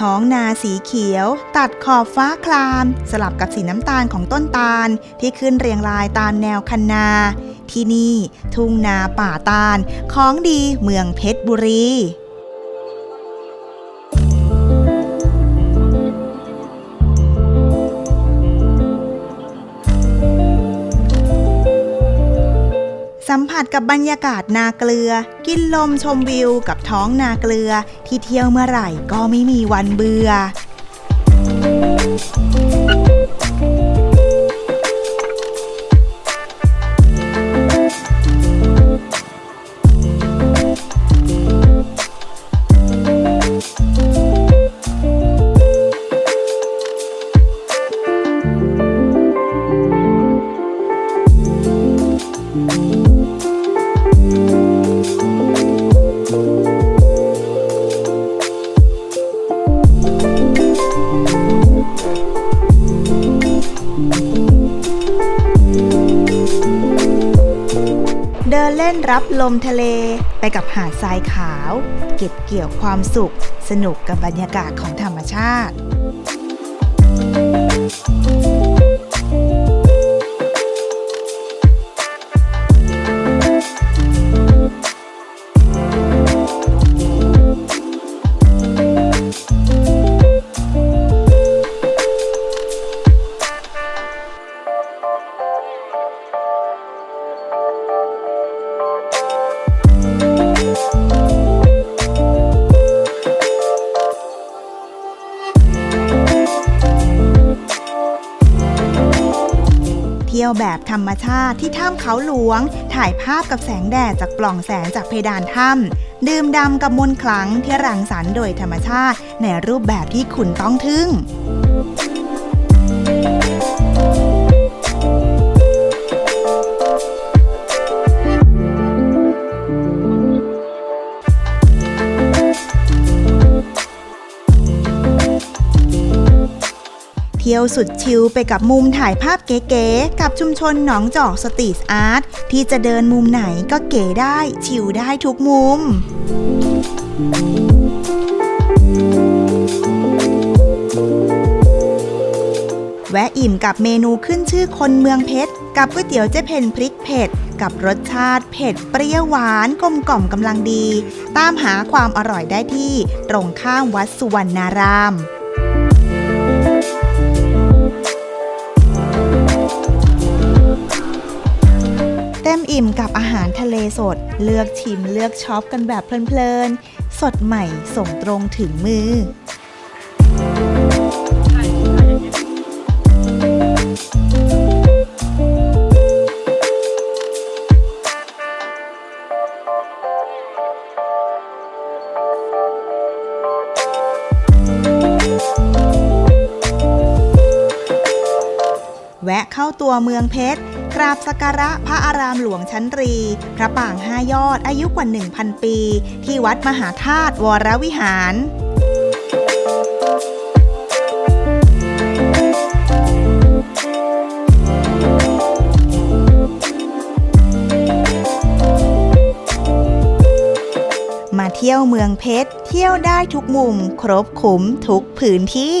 ท้องนาสีเขียว ตัดขอบฟ้าคลาม สลับกับสีน้ำตาลของต้นตาล ที่ขึ้นเรียงรายตามแนวคันนา ที่นี่ ทุ่งนาป่าตาล ของดีเมืองเพชรบุรี สัมผัสกับบรรยากาศนาเกลือ กินลมชมวิวกับท้องนาเกลือ ที่เที่ยวเมื่อไหร่ก็ไม่มีวันเบื่อ เดินเล่นรับลมทะเลไปกับหาดทรายขาว เก็บเกี่ยวความสุข สนุกกับบรรยากาศของธรรมชาติ ยวแบบธรรมชาติที่ถ้ำเขาหลวง ถ่ายภาพกับแสงแดดจากปล่องแสงจากเพดานถ้ำดื่มดำกับมนต์ขลังที่รังสรรค์โดยธรรมชาติในรูปแบบที่คุณต้องทึ่ง ที่ยวสุดชิลไปกับมุมถ่ายภาพเก๋ๆกับชุมชนหนองจอกสตรีทอาร์ตที่จะเดินมุมไหนก็เก๋ได้ชิลได้ทุกมุม แวะอิ่มกับเมนูขึ้นชื่อคนเมืองเพชร กับก๋วยเตี๋ยวเจ๊เพนพริกเผ็ดกับรสชาติเผ็ดเปรี้ยวหวานกลมกล่อมกำลังดี ตามหาความอร่อยได้ที่ตรงข้ามวัดสุวรรณาราม มอิ่มกับอาหารทะเลสด เลือกชิมเลือกช็อปกันแบบเพลินๆ สดใหม่ส่งตรงถึงมือแวะเข้าตัวเมืองเพชร ราบสักการะพระอารามหลวงชั้นรี พระปางห้ายอดอายุกว่า 1,000 ปี ที่วัดมหาธาตุวรวิหารมาเที่ยวเมืองเพชร เที่ยวได้ทุกมุม ครบคุ้มทุกพื้นที่